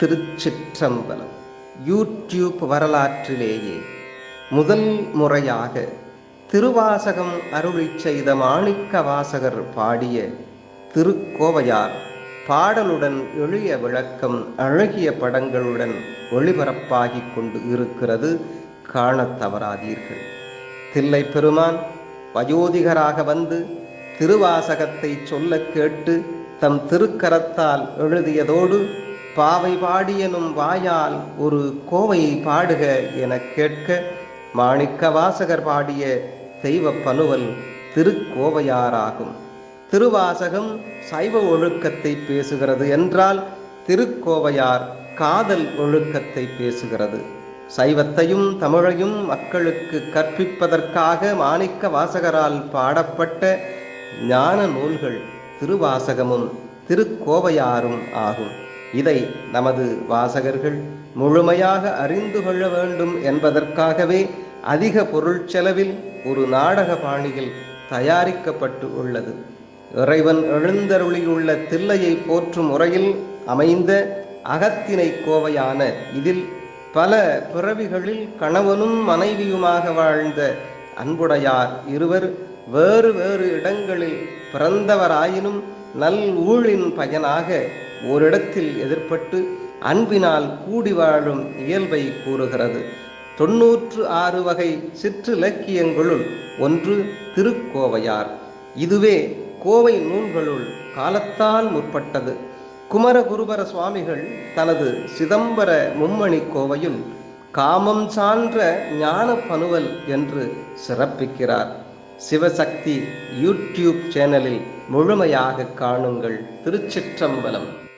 திருச்சிற்றம்பலம். YouTube வரலாற்றிலேயே முதல் முறையாக திருவாசகம் அருளி செய்த மாணிக்க வாசகர் பாடிய திருக்கோவையார் பாடலுடன் எளிய விளக்கம் அழகிய படங்களுடன் ஒளிபரப்பாகிக் கொண்டு இருக்கிறது காணத் தவறாதீர்கள். தில்லை பெருமான் வயோதிகராக வந்து திருவாசகத்தை சொல்ல கேட்டு தம் திருக்கரத்தால் எழுதியதோடு பாவை பாடியனும் வாயால் ஒரு கோவை பாடுக என கேட்க மாணிக்க வாசகர் பாடிய தெய்வ பனுவல் திருக்கோவையாராகும். திருவாசகம் சைவ ஒழுக்கத்தை பேசுகிறது என்றால் திருக்கோவையார் காதல் ஒழுக்கத்தை பேசுகிறது. சைவத்தையும் தமிழையும் மக்களுக்கு கற்பிப்பதற்காக மாணிக்க வாசகரால் பாடப்பட்ட ஞான நூல்கள் திருவாசகமும் திருக்கோவையாரும் ஆகும். இதை நமது வாசகர்கள் முழுமையாக அறிந்து கொள்ள வேண்டும் என்பதற்காகவே அதிக பொருள் செலவில் ஒரு நாடக பாணியில் தயாரிக்கப்பட்டு உள்ளது. இறைவன் எழுந்தருளியுள்ள தில்லையை போற்றும் முறையில் அமைந்த அகத்தினை கோவையான இதில் பல பிறவிகளில் கணவனும் மனைவியுமாக வாழ்ந்த அன்புடையார் இருவர் வேறு வேறு இடங்களில் பிறந்தவராயினும் நல் ஊழின் பயனாக ஓரிடத்தில் எதிர்ப்பட்டு அன்பினால் கூடி வாழும் இயல்பை கூறுகிறது. தொன்னூற்று ஆறு வகை சிற்றிலக்கியங்களுள் ஒன்று திருக்கோவையார். இதுவே கோவை நூல்களுள் காலத்தால் முற்பட்டது. குமரகுருபர சுவாமிகள் தனது சிதம்பர மும்மணி கோவையில் காமம் சான்ற ஞான பனுவல் என்று சிறப்பிக்கிறார். சிவசக்தி யூடியூப் சேனலில் முழுமையாக காணுங்கள் திருச்சிற்றம்பலம்.